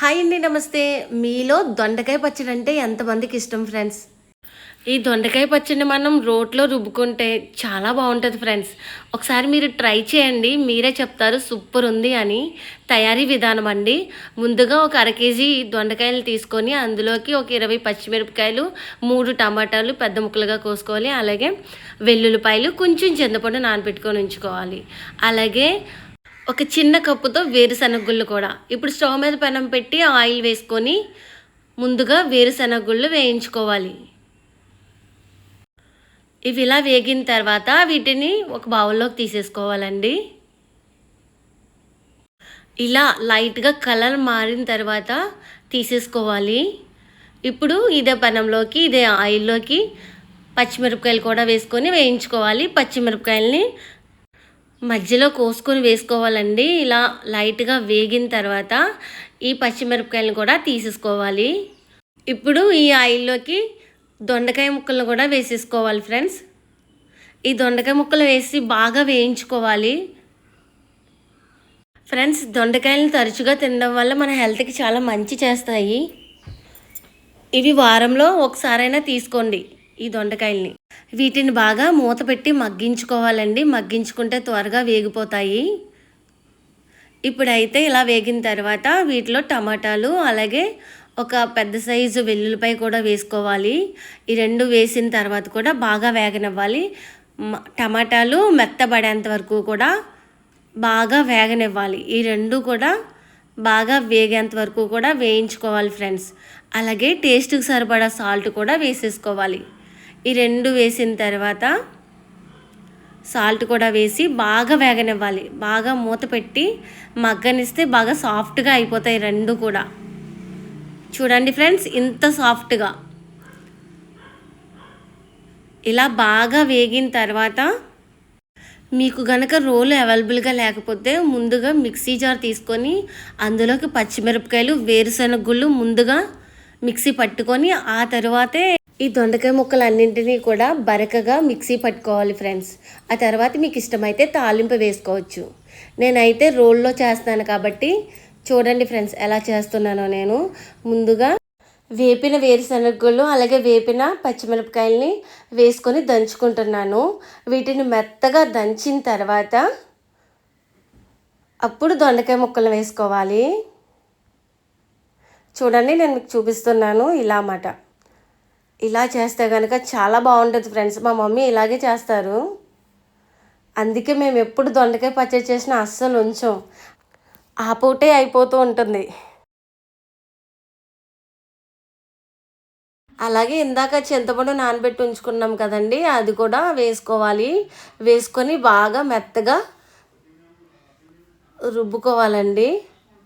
Hi అండి నమస్తే. మీలో దొండకాయ పచ్చడి అంటే ఎంతమందికి ఇష్టం ఫ్రెండ్స్? ఈ దొండకాయ పచ్చడిని మనం రోట్లో రుబ్బుకుంటే చాలా బాగుంటుంది ఫ్రెండ్స్. ఒకసారి మీరు ట్రై చేయండి మీరే చెప్తారు సూపర్ ఉంది అని. తయారీ విధానం అండి. ముందుగా ఒక అర కేజీ దొండకాయలు తీసుకొని అందులోకి ఒక ఇరవై పచ్చిమిరపకాయలు మూడు టమాటాలు పెద్ద ముక్కలుగా కోసుకోవాలి. అలాగే వెల్లుల్లిపాయలు కొంచెం చింతపండు నానబెట్టుకొని ఉంచుకోవాలి. అలాగే ఒక చిన్న కప్పుతో వేరుశనగ గుళ్ళు కూడా. ఇప్పుడు స్టవ్ మీద పెనం పెట్టి ఆయిల్ వేసుకొని ముందుగా వేరుశనగ గుళ్ళు వేయించుకోవాలి. ఇవి ఇలా వేగిన తర్వాత వీటిని ఒక బౌల్లోకి తీసేసుకోవాలండి. ఇలా లైట్గా కలర్ మారిన తర్వాత తీసేసుకోవాలి. ఇప్పుడు ఇదే పనంలోకి ఇదే ఆయిల్లోకి పచ్చిమిరపకాయలు కూడా వేసుకొని వేయించుకోవాలి. పచ్చిమిరపకాయలని మధ్యలో కోసుకొని వేసుకోవాలండి. ఇలా లైట్గా వేగిన తర్వాత ఈ పచ్చిమిరపకాయలను కూడా తీసేసుకోవాలి. ఇప్పుడు ఈ ఆయిల్లోకి దొండకాయ ముక్కలను కూడా వేసేసుకోవాలి ఫ్రెండ్స్. ఈ దొండకాయ ముక్కలు వేసి బాగా వేయించుకోవాలి. ఫ్రెండ్స్ దొండకాయలను తరచుగా తినడం వల్ల మన హెల్త్కి చాలా మంచి చేస్తాయి. ఇవి వారంలో ఒకసారైనా తీసుకోండి. ఈ దొండకాయల్ని. వీటిని బాగా మూత పెట్టి మగ్గించుకోవాలండి. మగ్గించుకుంటే త్వరగా వేగిపోతాయి. ఇప్పుడైతే ఇలా వేగిన తర్వాత వీటిలో టమాటాలు అలాగే ఒక పెద్ద సైజు వెల్లుల్లిపాయ కూడా వేసుకోవాలి. ఈ రెండు వేసిన తర్వాత కూడా బాగా వేగనివ్వాలి. టమాటాలు మెత్తబడేంత వరకు కూడా బాగా వేగనివ్వాలి. ఈ రెండు కూడా బాగా వేగేంత వరకు కూడా వేయించుకోవాలి ఫ్రెండ్స్. అలాగే టేస్ట్కి సరిపడా సాల్ట్ కూడా వేసేసుకోవాలి. ఈ రెండు వేసిన తర్వాత సాల్ట్ కూడా వేసి బాగా వేగనివ్వాలి. బాగా మూత పెట్టి మగ్గనిస్తే బాగా సాఫ్ట్గా అయిపోతాయి రెండు కూడా. చూడండి ఫ్రెండ్స్ ఇంత సాఫ్ట్గా. ఇలా బాగా వేగిన తర్వాత మీకు గనక రోలు అవైలబుల్గా లేకపోతే ముందుగా మిక్సీ జార్ తీసుకొని అందులోకి పచ్చిమిరపకాయలు వేరుశనగ గుళ్ళు ముందుగా మిక్సీ పట్టుకొని ఆ తర్వాతే ఈ దొండకాయ ముక్కలు అన్నింటినీ కూడా బరకగా మిక్సీ పట్టుకోవాలి ఫ్రెండ్స్. ఆ తర్వాత మీకు ఇష్టమైతే తాలింపు వేసుకోవచ్చు. నేనైతే రోల్లో చేస్తాను కాబట్టి చూడండి ఫ్రెండ్స్ ఎలా చేస్తున్నానో నేను. ముందుగా వేపిన వేరుశనగలు అలాగే వేపిన పచ్చిమిరపకాయల్ని వేసుకొని దంచుకుంటున్నాను. వీటిని మెత్తగా దంచిన తర్వాత అప్పుడు దొండకాయ ముక్కలు వేసుకోవాలి. చూడండి నేను మీకు చూపిస్తున్నాను ఇలా అన్నమాట. ఇలా చేస్తే కనుక చాలా బాగుంటుంది ఫ్రెండ్స్. మా మమ్మీ ఇలాగే చేస్తారు. అందుకే మేము ఎప్పుడు దొండకాయ పచ్చడి చేసినా అస్సలు ఉంచాం. ఆ పూటే అయిపోతూ ఉంటుంది. అలాగే ఇందాక చింతపండు నానబెట్టి ఉంచుకున్నాం కదండి అది కూడా వేసుకోవాలి. వేసుకొని బాగా మెత్తగా రుబ్బుకోవాలండి.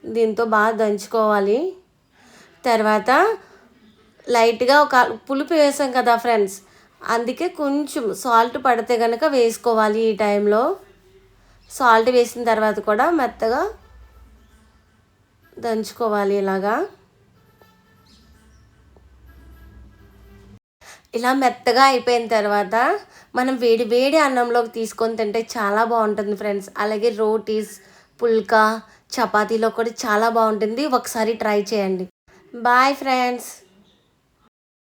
దీంతో బాగా దంచుకోవాలి. తర్వాత లైట్గా ఒక పులుపు వేసాం కదా ఫ్రెండ్స్. అందుకే కొంచెం సాల్ట్ పడితే కనుక వేసుకోవాలి ఈ టైంలో. సాల్ట్ వేసిన తర్వాత కూడా మెత్తగా దంచుకోవాలి ఇలాగా. ఇలా మెత్తగా అయిపోయిన తర్వాత మనం వేడి వేడి అన్నంలోకి తీసుకొని తింటే చాలా బాగుంటుంది ఫ్రెండ్స్. అలాగే రోటీస్ పుల్కా చపాతీలో కూడా చాలా బాగుంటుంది. ఒకసారి ట్రై చేయండి. Bye friends.